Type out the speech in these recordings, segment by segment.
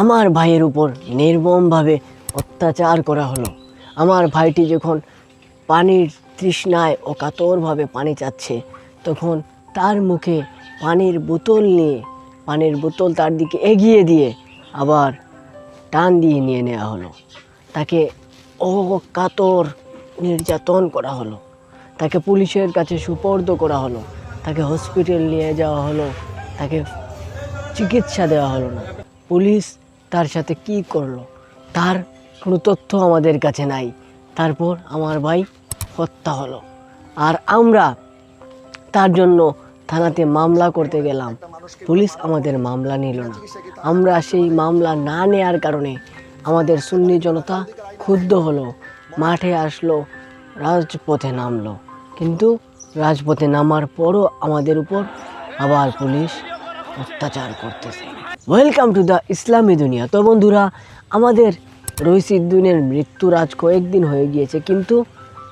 আমার ভাইয়ের উপর নির্মমভাবে অত্যাচার করা হলো। আমার ভাইটি যখন পানির তৃষ্ণায় ও কাতরভাবে পানি চাচ্ছে, তখন তার মুখে পানির বোতল নিয়ে, পানির বোতল তার দিকে এগিয়ে দিয়ে আবার টান দিয়ে নিয়ে নেওয়া হলো। তাকে ও কাতর নির্যাতন করা হলো। তাকে পুলিশের কাছে সুপর্দ করা হলো। তাকে হসপিটাল নিয়ে যাওয়া হলো। তাকে চিকিৎসা দেওয়া হলো না। পুলিশ তার সাথে কি করল? তার কোনো তথ্য আমাদের কাছে নাই। তারপর আমার ভাই হত্যা হলো। আর আমরা তার জন্য থানাতে মামলা করতে গেলাম। পুলিশ আমাদের মামলা নিল না। আমরা সেই মামলা না নেয়ার কারণে আমাদের সুন্নি জনতা ক্ষুব্ধ হলো। মাঠে আসলো, রাজপথে নামলো। কিন্তু রাজপথে নামার পরও আমাদের উপর আবার পুলিশ অত্যাচার করতেছে। ওয়েলকাম টু দ্য ইসলামী দুনিয়া তো বন্ধুরা, আমাদের রইসিদ্দিনের মৃত্যুর আজ কয়েকদিন হয়ে গিয়েছে, কিন্তু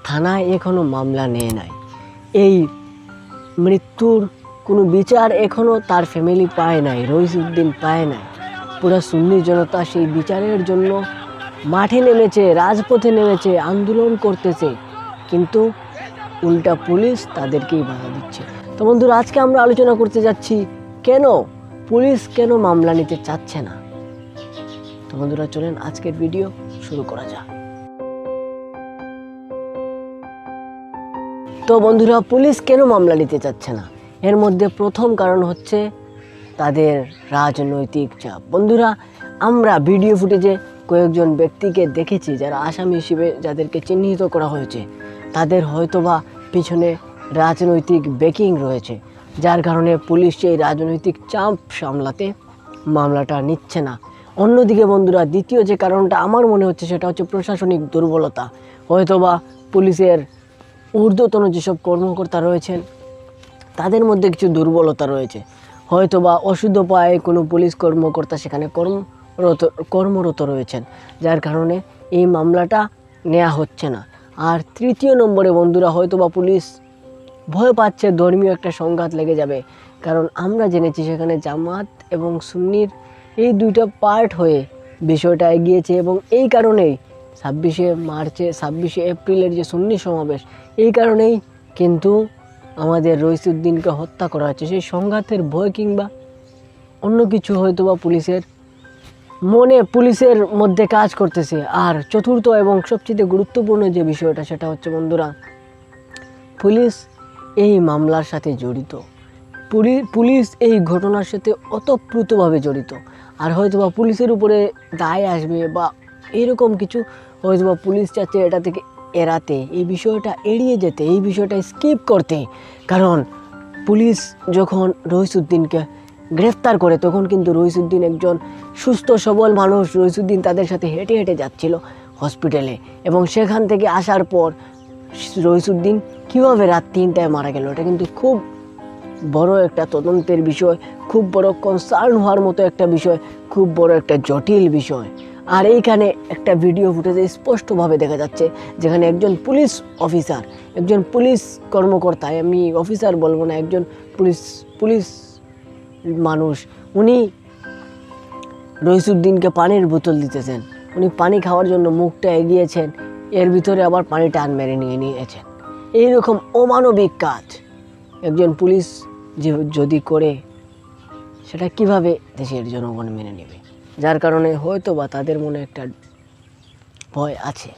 থানায় এখনও মামলা নেয় নাই। এই মৃত্যুর কোনো বিচার এখনও তার ফ্যামিলি পায় নাই, রইসুদ্দিন পায় নাই। পুরো সুন্নি জনতা সেই বিচারের জন্য মাঠে নেমেছে, রাজপথে নেমেছে, আন্দোলন করতেছে, কিন্তু উল্টা পুলিশ তাদেরকেই বাধা দিচ্ছে। তো বন্ধুরা, আজকে আমরা আলোচনা করতে যাচ্ছি, কেন পুলিশ কেন মামলা নিতে চাচ্ছে না? তো বন্ধুরা, চলেন আজকের ভিডিও শুরু করা যাক। তো বন্ধুরা, পুলিশ কেন মামলা নিতে চাচ্ছে না? এর মধ্যে প্রথম কারণ হচ্ছে তাদের রাজনৈতিক চাপ। বন্ধুরা, আমরা ভিডিও ফুটেজে কয়েকজন ব্যক্তিকে দেখেছি যারা আসামি হিসেবে যাদেরকে চিহ্নিত করা হয়েছে। তাদের হয়তোবা পিছনে রাজনৈতিক বেকিং রয়েছে। যার কারণে পুলিশ সেই রাজনৈতিক চাপ সামলাতে মামলাটা নিচ্ছে না। অন্যদিকে বন্ধুরা, দ্বিতীয় যে কারণটা আমার মনে হচ্ছে সেটা হচ্ছে প্রশাসনিক দুর্বলতা। হয়তোবা পুলিশের ঊর্ধ্বতন যেসব কর্মকর্তা রয়েছেন, তাদের মধ্যে কিছু দুর্বলতা রয়েছে। হয়তো বা অশুদ্ধ পায়ে কোনো পুলিশ কর্মকর্তা সেখানে কর্মরত কর্মরত রয়েছেন, যার কারণে এই মামলাটা নেওয়া হচ্ছে না। আর তৃতীয় নম্বরে বন্ধুরা হয়তো বা পুলিশ ভয় পাচ্ছে, ধর্মীয় একটা সংঘাত লেগে যাবে। কারণ আমরা জেনেছি সেখানে জামাত এবং সুন্নির এই দুইটা পার্ট হয়ে বিষয়টা এগিয়েছে এবং এই কারণেই ছাব্বিশে মার্চে, ছাব্বিশে এপ্রিলের যে সুন্নি সমাবেশ, এই কারণেই কিন্তু আমাদের রইসুদ্দিনকে হত্যা করা হচ্ছে সেই সংঘাতের ভয় কিংবা অন্য কিছু হয়তো বা পুলিশের মনে পুলিশের মধ্যে কাজ করতেছে। আর চতুর্থ এবং সবচেয়ে গুরুত্বপূর্ণ যে বিষয়টা, সেটা হচ্ছে বন্ধুরা, পুলিশ এই মামলার সাথে জড়িত। পুলি- পুলিশ এই ঘটনার সাথে ওতপ্রোতভাবে জড়িত। আর হয়তো বা পুলিশের উপরে দায় আসবে বা এরকম কিছু হয়তো বা পুলিশ চাচ্ছে এটা থেকে এড়াতে। এই বিষয়টা এড়িয়ে যেতে, এই বিষয়টা স্কিপ করতে। কারণ পুলিশ যখন রহিসুদ্দিনকে গ্রেফতার করে, তখন কিন্তু রহিসুদ্দিন একজন সুস্থ, সবল মানুষ। রহিসুদ্দিন তাদের সাথে হেঁটে হেঁটে যাচ্ছিল হসপিটালে এবং সেখান থেকে আসার পর রহিসুদ্দিন কীভাবে রাত তিনটায় মারা গেল? এটা কিন্তু খুব বড় একটা তদন্তের বিষয়, খুব বড় কনসার্ন হওয়ার মতো একটা বিষয়, খুব বড় একটা জটিল বিষয়। আর এইখানে একটা ভিডিও ফুটেজে স্পষ্টভাবে দেখা যাচ্ছে যেখানে একজন পুলিশ অফিসার একজন পুলিশ কর্মকর্তা আমি অফিসার বলব না, একজন পুলিশ পুলিশ মানুষ, উনি রইসুদ্দিনকে পানির বোতল দিতেছেন। উনি পানি খাওয়ার জন্য মুখটা এগিয়েছেন, এর ভিতরে আবার পানি টান মেরে নিয়ে নিয়েছেন। এইরকম অমানবিক কাজ একজন পুলিশ যে যদি করে, সেটা কীভাবে দেশের জনগণ মেনে নেবে? যার কারণে হয়তো বা তাদের মনে একটা ভয় আছে।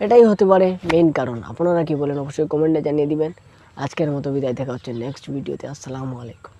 এটাই হতে পারে মেইন কারণ। আপনারা কি বলেন অবশ্যই কমেন্টে জানিয়ে দিবেন। আজকের মতো বিদায়, দেখা হচ্ছে নেক্সট ভিডিওতে আসসালামু আলাইকুম।